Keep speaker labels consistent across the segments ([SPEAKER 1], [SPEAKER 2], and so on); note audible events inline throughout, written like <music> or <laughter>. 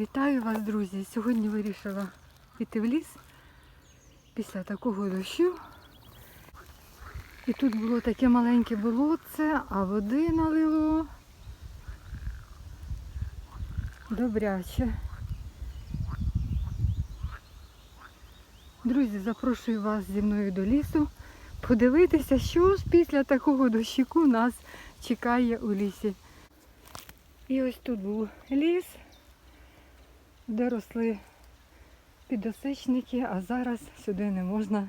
[SPEAKER 1] Вітаю вас, друзі! Сьогодні вирішила піти в ліс після такого дощу. І тут було таке маленьке болотце, а води налило добряче. Друзі, запрошую вас зі мною до лісу подивитися, що ж після такого дощику нас чекає у лісі. І ось тут був ліс, де росли підосичники, а зараз сюди не можна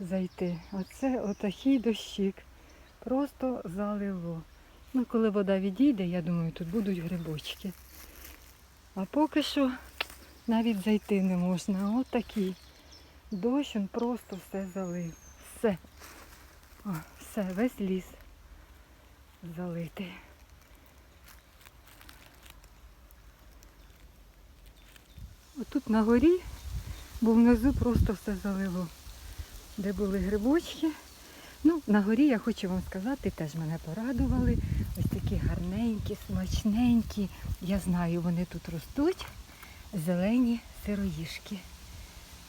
[SPEAKER 1] зайти. Оце отакий дощик. Просто залило. Ну, коли вода відійде, я думаю, тут будуть грибочки. А поки що навіть зайти не можна. От такий дощ, він просто все залив. Все. О, все, весь ліс залитий. Отут на горі, бо внизу просто все залило, де були грибочки. Ну, на горі я хочу вам сказати, теж мене порадували. Ось такі гарненькі, смачненькі. Я знаю, вони тут ростуть. Зелені сироїшки.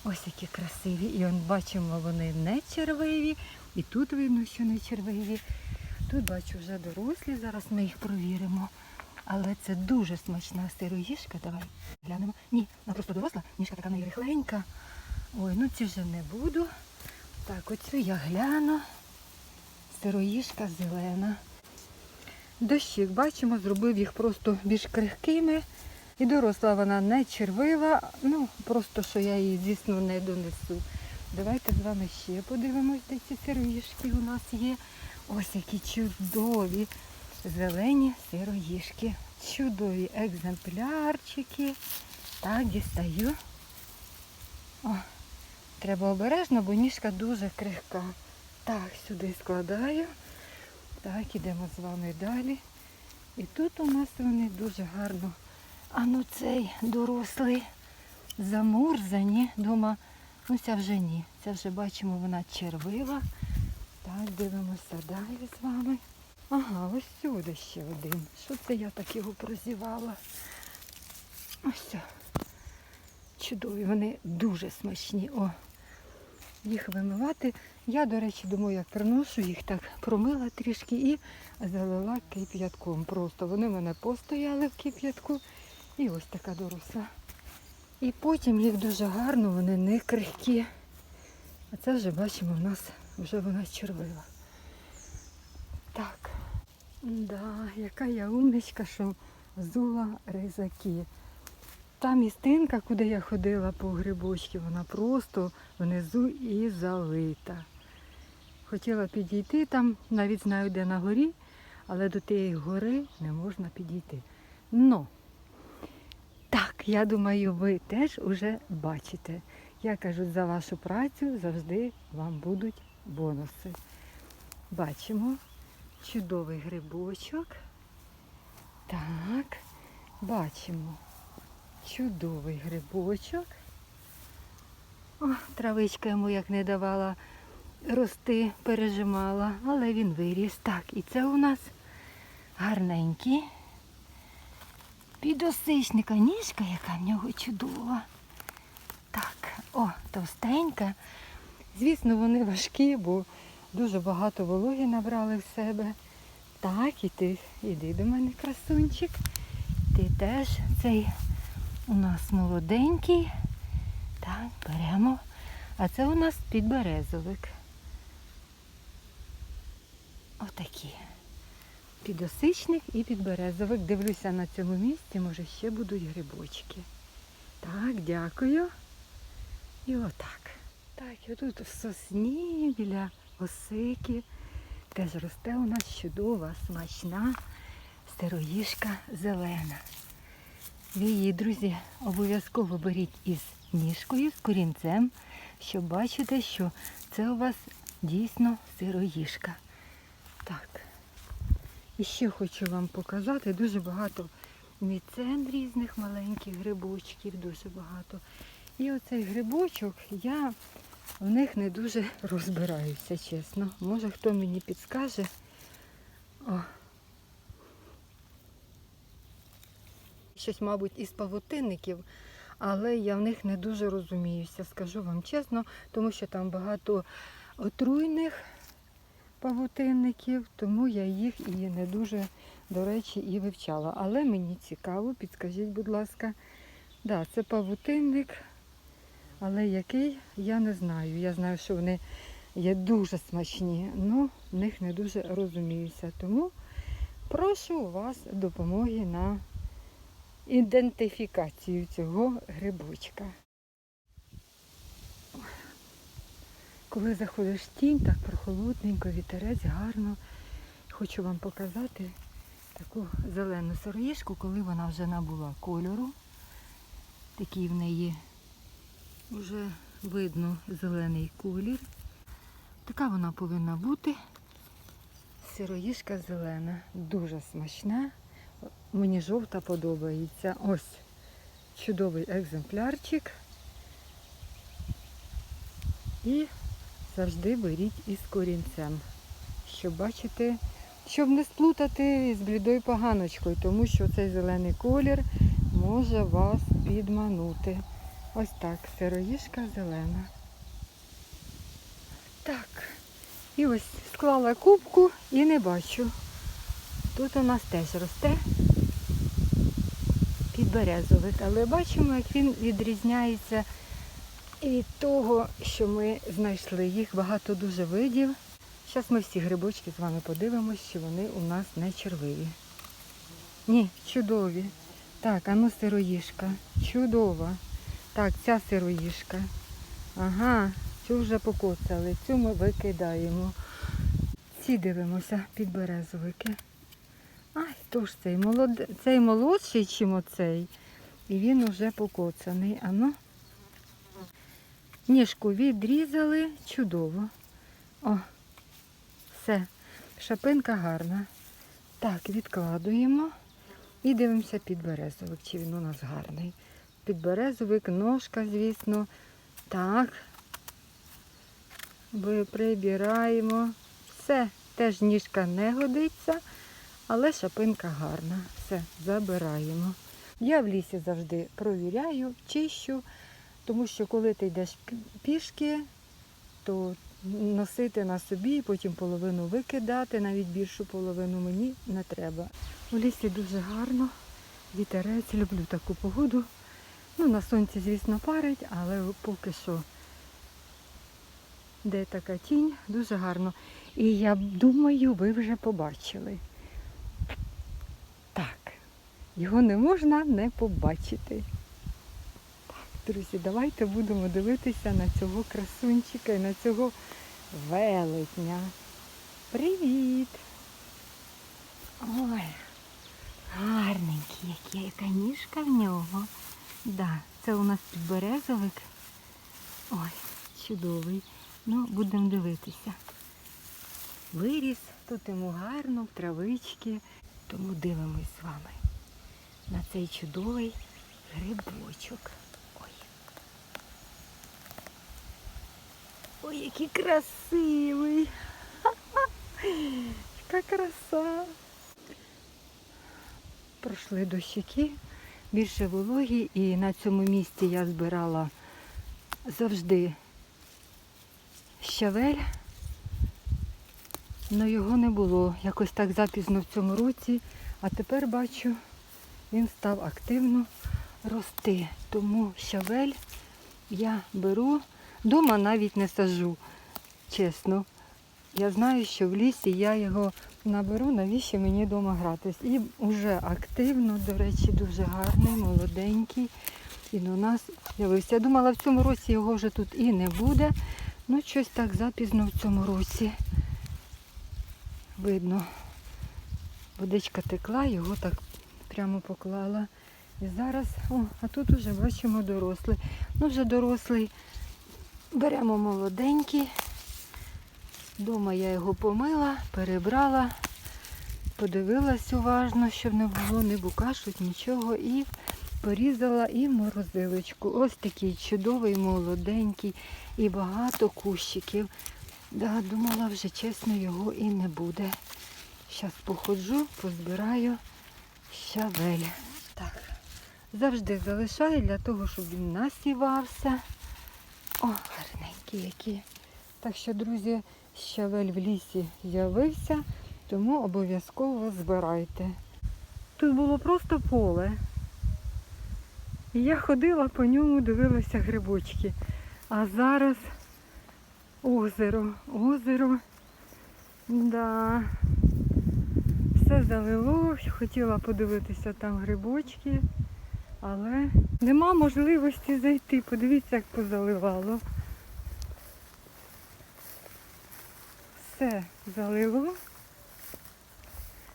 [SPEAKER 1] Ось які красиві. І он бачимо, вони не червиві. І тут видно, що не червиві. Тут бачу вже дорослі, зараз ми їх провіримо. Але це дуже смачна сироїшка. Давай глянемо. Ні, вона просто доросла, ніжка така найрихленька. Ой, ну ці вже не буду. Так, оцю я гляну. Сироїшка зелена. Дощик, бачимо, зробив їх просто більш крихкими. І доросла вона не червива, ну просто що я її, звісно, не донесу. Давайте з вами ще подивимось, де ці сироїшки у нас є. Ось які чудові зелені сироїшки. Чудові екземплярчики. Так, дістаю. О, треба обережно, бо ніжка дуже крихка. Так, сюди складаю. Так, ідемо з вами далі. І тут у нас вони дуже гарно. А ну цей дорослий замурзані. Дома, ну ця вже ні. Це вже бачимо, вона червива. Так, дивимося далі з вами. Ага, ось сюди ще один. Що це я так його прозівала? Ось. Чудові, вони дуже смачні. О, їх вимивати. Я, до речі, думаю, як приношу їх так промила трішки і залила кип'ятком. Просто вони в мене постояли в кип'ятку. І ось така доросла. І потім їх дуже гарно, вони не крихкі. А це вже бачимо, в нас вже вона червива. Так. Да, яка я умничка, що зула ризаки. Та містинка, куди я ходила по грибочки, вона просто внизу і залита. Хотіла підійти там, навіть знаю, де на горі, але до тієї гори не можна підійти. Но, так, я думаю, ви теж уже бачите. Я кажу, за вашу працю завжди вам будуть бонуси. Бачимо чудовий грибочок. Так, бачимо чудовий грибочок. О, травичка йому як не давала рости, пережимала, але він виріс. Так, і це у нас гарненький. Підосичника, ніжка, яка в нього чудова. Так, о, товстенька. Звісно, вони важкі, бо дуже багато вологи набрали в себе. Так, і ти іди до мене, красунчик. Ти теж цей у нас молоденький. Так, беремо. А це у нас підберезовик. Отакі. Підосичник і підберезовик. Дивлюся на цьому місці, може ще будуть грибочки. Так, дякую. І отак. Так, і отут в сосні біля осики теж росте у нас чудова, смачна сироїшка зелена. Ви її, друзі, обов'язково беріть із ніжкою, з корінцем, щоб бачити, що це у вас дійсно сироїшка. Так. І ще хочу вам показати дуже багато міцен різних маленьких грибочків, дуже багато. І оцей грибочок, я в них не дуже розбираюся, чесно. Може хто мені підскаже. О. щось, мабуть, із павутинників, але я в них не дуже розуміюся, скажу вам чесно, тому що там багато отруйних павутинників, тому я їх і не дуже, до речі, і вивчала. Але мені цікаво, підскажіть, будь ласка. Да, це павутинник, але який, я не знаю. Я знаю, що вони є дуже смачні, але в них не дуже розуміюся. Тому прошу у вас допомоги на ідентифікацію цього грибочка. Коли заходиш в тінь, так прохолодненько, вітерець, гарно. Хочу вам показати таку зелену сироїшку, коли вона вже набула кольору. Такий в неї вже видно зелений колір. Така вона повинна бути. Сироїшка зелена, дуже смачна. Мені жовта подобається. Ось чудовий екземплярчик. І завжди беріть із корінцем, щоб бачити, щоб не сплутати з блідою поганочкою, тому що цей зелений колір може вас підманути. Ось так, сироїшка зелена. Так, і ось склала кубку і не бачу. Тут у нас теж росте підберезовик, але бачимо, як він відрізняється від того, що ми знайшли. Їх багато дуже видів. Зараз ми всі грибочки з вами подивимось, що вони у нас не червиві. Ні, чудові. Так, а ну сироїшка. Чудова. Так, ця сироїшка. Ага, цю вже покоцали, цю ми викидаємо. Ці дивимося, підберезовики. Ай, то ж цей молод... цей молодший, чим оцей. І він уже покоцаний. Ану. Ніжку відрізали, чудово. О, все, шапинка гарна. Так, відкладуємо і дивимося підберезовик, чи він у нас гарний. Підберезовик, ножка, звісно. Так. Прибираємо. Все, теж ніжка не годиться, але шапинка гарна. Все, забираємо. Я в лісі завжди провіряю, чищу, тому що коли ти йдеш пішки, то носити на собі, потім половину викидати, навіть більшу половину мені не треба. У лісі дуже гарно, вітерець, люблю таку погоду. Ну, на сонці, звісно, парить, але поки що де така тінь, дуже гарно. І я думаю, ви вже побачили. Так, його не можна не побачити. Так, друзі, давайте будемо дивитися на цього красунчика і на цього велетня. Привіт! Ой, гарненький, яка ніжка в нього. Да, це у нас підберезовик. Ой, чудовий. Ну, будемо дивитися. Виріс, тут йому гарно, в травички. Тому дивимось з вами на цей чудовий грибочок. Ой. Ой, який красивий. <laughs> Яка краса. Пройшли дощики, більше вологі, і на цьому місці я збирала завжди щавель. але його не було. Якось так запізно в цьому році. А тепер бачу, він став активно рости. Тому щавель я беру, дома навіть не сажу, чесно. Я знаю, що в лісі я його наберу, навіщо мені вдома гратись. І вже активно, до речі, дуже гарний, молоденький. Він у нас з'явився. Я думала, в цьому році його вже тут і не буде. Ну, щось так запізно в цьому році. Видно, водичка текла, його так прямо поклала. І зараз, о, а тут вже бачимо дорослий. Ну, вже дорослий. Беремо молоденький. Дома я його помила, перебрала, подивилась уважно, щоб не було ні букашок, нічого. І порізала і морозилочку. Ось такий чудовий, молоденький і багато кущиків. Да, думала вже чесно його і не буде. Зараз походжу, позбираю щавель. Так, завжди залишаю для того, щоб він насівався. О, гарненькі які. Так що, друзі, щавель в лісі з'явився, тому обов'язково збирайте. Тут було просто поле. І я ходила по ньому, дивилася грибочки. А зараз озеро, озеро. Да. Все залило, хотіла подивитися там грибочки, але нема можливості зайти. Подивіться, як позаливало. Все залило.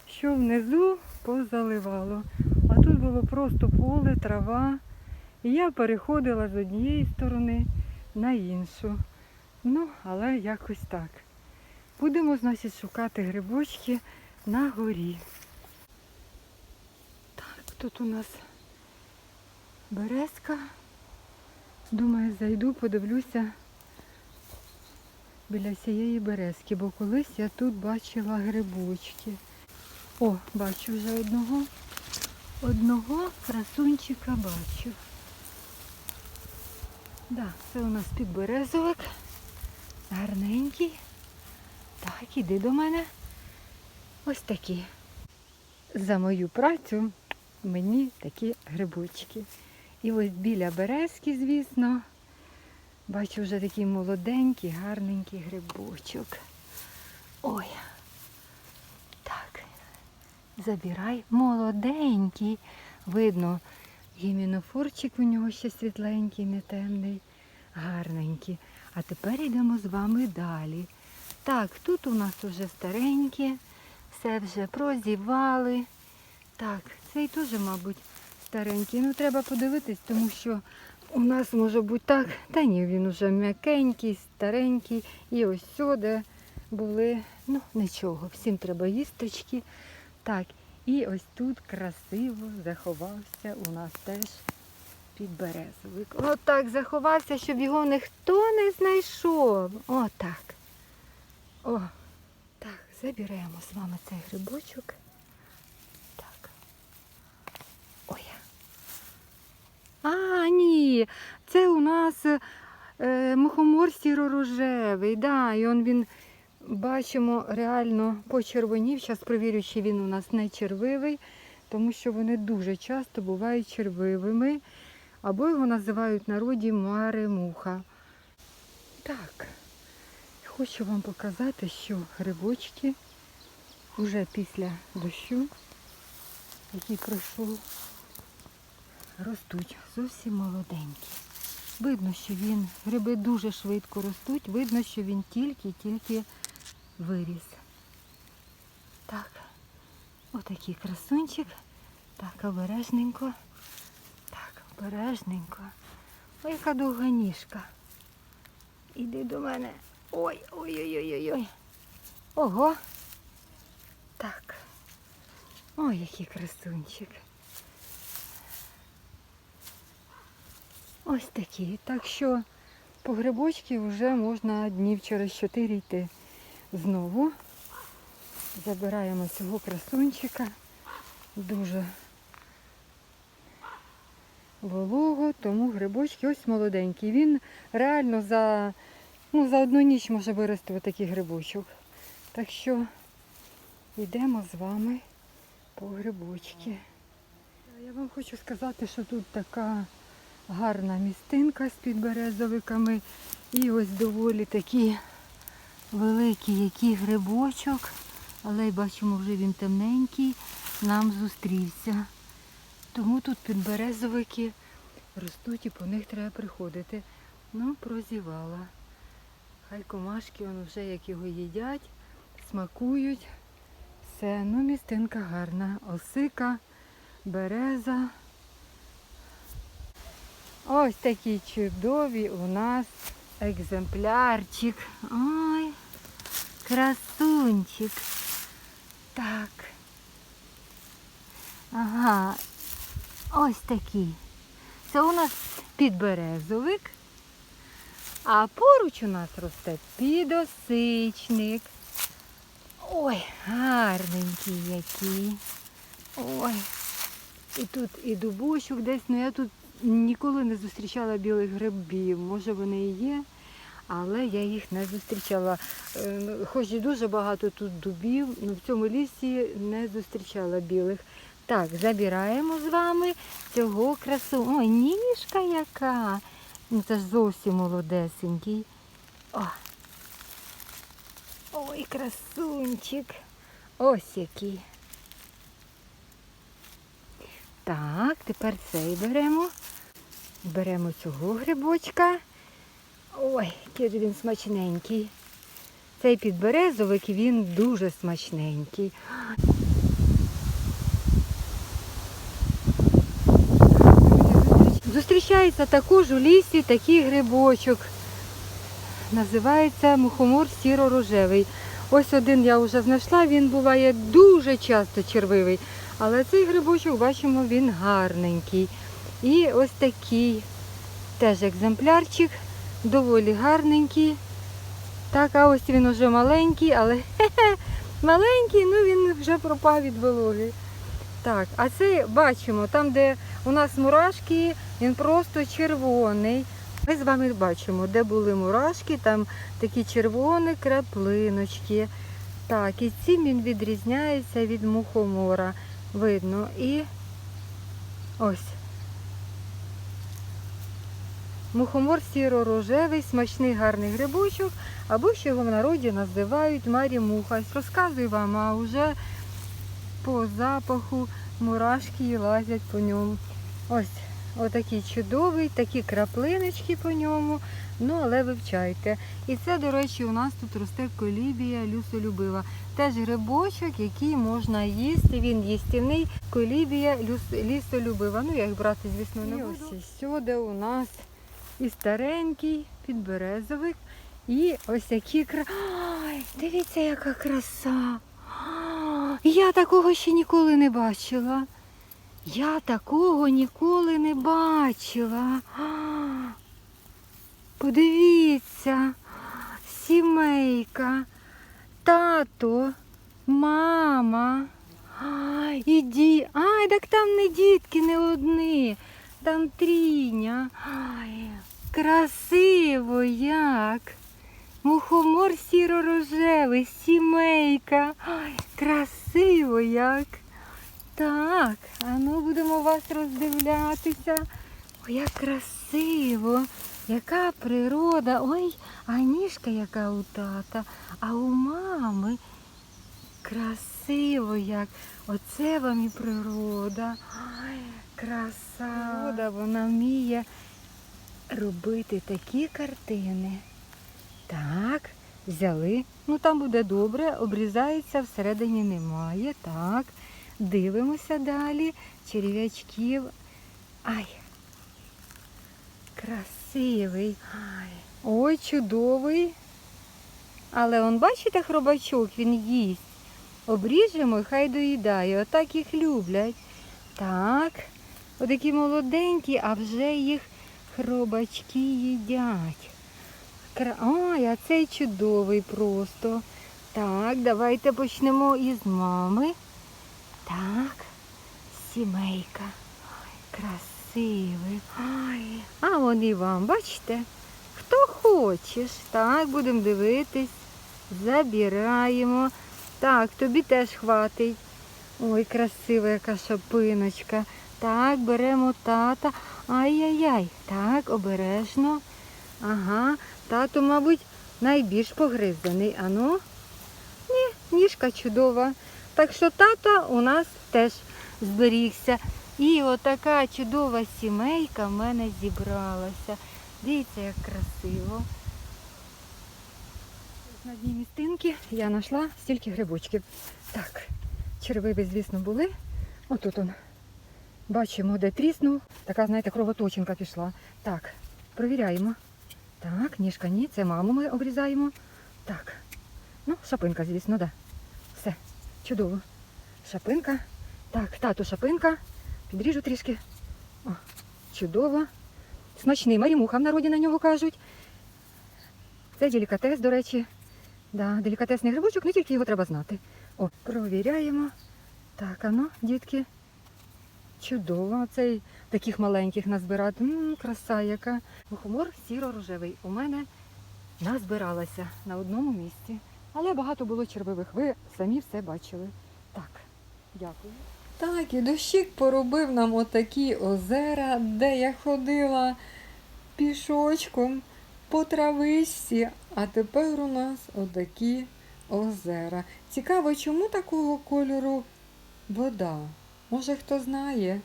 [SPEAKER 1] Що внизу позаливало. А тут було просто поле, трава. І я переходила з однієї сторони на іншу. Ну, але якось так. Будемо, значить, шукати грибочки на горі. Так, тут у нас березка. Думаю, зайду, подивлюся біля цієї березки, бо колись я тут бачила грибочки. О, бачу вже одного. Одного красунчика бачу. Да, це у нас підберезовик. Гарненький. Так, іди до мене. Ось такі. За мою працю мені такі грибочки. І ось біля березки, звісно, бачу вже такий молоденький, гарненький грибочок. Ой. Так. Забирай. Молоденький. Видно, гімінофорчик у нього ще світленький, не темний, гарненький. А тепер йдемо з вами далі. Так, тут у нас вже старенькі, все вже прозівали. Так, цей теж, мабуть, старенький. Ну, треба подивитись, тому що у нас може бути так. Та ні, він уже м'якенький, старенький. І ось сюди були, ну, нічого, всім треба їсточки. Так, і ось тут красиво заховався у нас теж підберезовик. Отак заховався, щоб його ніхто не знайшов. Отак. О, так, заберемо з вами цей грибочок. Так. Ой. А, ні, це у нас е, мухомор сіро-рожевий. Да, і он він, бачимо, реально почервонів. Зараз провірю, чи він у нас не червивий, тому що вони дуже часто бувають червивими. Або його називають в народі маремуха. Так. Хочу вам показати, що грибочки вже після дощу, який пройшов, ростуть зовсім молоденькі. Видно, що він, гриби дуже швидко ростуть, видно, що він тільки-тільки виріс. Так, отакий красунчик. Так, обережненько. Так, обережненько. Ой, яка довга ніжка. Іди до мене. Ой, ой-ой-ой-ой. Ого. Так. Ой, який красунчик. Ось такі. Так що по грибочки вже можна днів через чотири йти знову. Забираємо цього красунчика. Дуже волого, тому грибочки ось молоденький. Він реально за Ну, за одну ніч може вирости такий грибочок. Так що йдемо з вами по грибочки. Я вам хочу сказати, що тут така гарна містинка з підберезовиками. І ось доволі такий великий який грибочок. Але бачимо, вже він темненький, нам зустрівся. Тому тут підберезовики ростуть і по них треба приходити. Ну, прозівала. Хай комашки он вже як його їдять, смакують. Все, ну містинка гарна. Осика, береза. Ось такі чудові у нас екземплярчик. Ой, красунчик. Так. Ага. Ось такий. Це у нас підберезовик. А поруч у нас росте підосичник. Ой, гарненький який. Ой. І тут і дубочок десь, ну я тут ніколи не зустрічала білих грибів. Може вони і є, але я їх не зустрічала. Е, ну, Хоч і дуже багато тут дубів, але в цьому лісі не зустрічала білих. Так, забираємо з вами цього красу. Ой, ніжка яка. Ну це ж зовсім молодесенький. О. Ой, красунчик. Ось який. Так, тепер цей беремо. Беремо цього грибочка. Ой, який він смачненький. Цей підберезовик, він дуже смачненький. Зустрічається також у лісі такий грибочок. Називається мухомор сіро-рожевий. Ось один я вже знайшла, він буває дуже часто червивий. Але цей грибочок, бачимо, він гарненький. І ось такий теж екземплярчик, доволі гарненький. Так, а ось він уже маленький, але хе-хе, <laughs> маленький, ну він вже пропав від вологи. Так, а це бачимо, там, де у нас мурашки, він просто червоний. Ми з вами бачимо, де були мурашки, там такі червоні краплиночки. Так, і цим він відрізняється від мухомора. Видно. І ось. Мухомор сіро-рожевий, смачний гарний грибочок, або ще його в народі називають марі-муха. Розказую вам, а вже по запаху мурашки лазять по ньому. Ось отакий чудовий, такі краплиночки по ньому. Ну, але вивчайте. І це, до речі, у нас тут росте колібія люсолюбива. Теж грибочок, який можна їсти. Він їстівний, колібія люс- лісолюбива. Ну, я їх брати, звісно, не буду. Ось сюди у нас і старенький підберезовик. І ось які кра... Ай, дивіться, яка краса. Я такого ще ніколи не бачила. Я такого ніколи не бачила. Подивіться, сімейка, тато, мама. І. Ай, так там не дітки, не одні. Там тріня. Ай, красиво як. Мухомор сіро-рожевий, сімейка. Ай, красиво як. Так, а ну будемо вас роздивлятися. Ой, як красиво, яка природа. Ой, а ніжка яка у тата, а у мами. Красиво як. Оце вам і природа. Ай, краса. Природа, вона вміє робити такі картини. Так, взяли. Ну там буде добре, обрізається, всередині немає. Так. Дивимося далі. Черв'ячків. Ай. Красивий. Ай. Ой, чудовий. Але он, бачите, хробачок, він їсть. Обріжемо і хай доїдає. Отак їх люблять. Так. Отакі молоденькі, а вже їх хробачки їдять. Кра... Ой, а цей чудовий просто. Так, давайте почнемо із мами. Так, сімейка. Ой, красивий. Ой, а вони вам, бачите? Хто хочеш. Так, будемо дивитись. Забираємо. Так, тобі теж хватить. Ой, красива яка шапиночка. Так, беремо тата. Ай-яй-яй. Так, обережно. Ага, тато, мабуть, найбільш погризаний. Ану. Ні, ніжка чудова. Так що тата у нас теж зберігся. І отака чудова сімейка в мене зібралася. Дивіться, як красиво. На дні містинки я знайшла стільки грибочків. Так, червиві, звісно, були. Отут он. Бачимо, де тріснув. Така, знаєте, кровоточинка пішла. Так, провіряємо. Так, ніжка ні, це маму ми обрізаємо. Так. Ну, шапинка, звісно, да. Чудово. Шапинка. Так, тату шапинка. Підріжу трішки. О, чудово. Смачний марімуха в народі на нього кажуть. Це делікатес, до речі. Да, делікатесний грибочок, не тільки його треба знати. О, провіряємо. Так, а ну, дітки. Чудово, цей таких маленьких назбирати. м краса яка. Мухомор сіро-рожевий. У мене назбиралася на одному місці. Але багато було червивих. Ви самі все бачили. Так, дякую. Так, і дощик поробив нам отакі озера, де я ходила пішочком по травичці, а тепер у нас отакі озера. Цікаво, чому такого кольору вода? Може хто знає?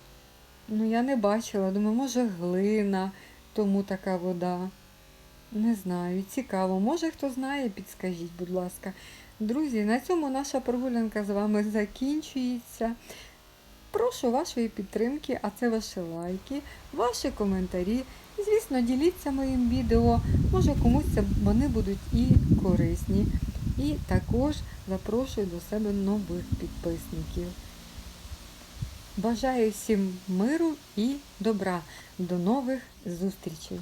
[SPEAKER 1] Ну, я не бачила, думаю, може глина, тому така вода. Не знаю, цікаво. Може хто знає, підскажіть, будь ласка. Друзі, на цьому наша прогулянка з вами закінчується. Прошу вашої підтримки, а це ваші лайки, ваші коментарі. Звісно, діліться моїм відео. Може комусь вони будуть і корисні. І також запрошую до себе нових підписників. Бажаю всім миру і добра. До нових зустрічей!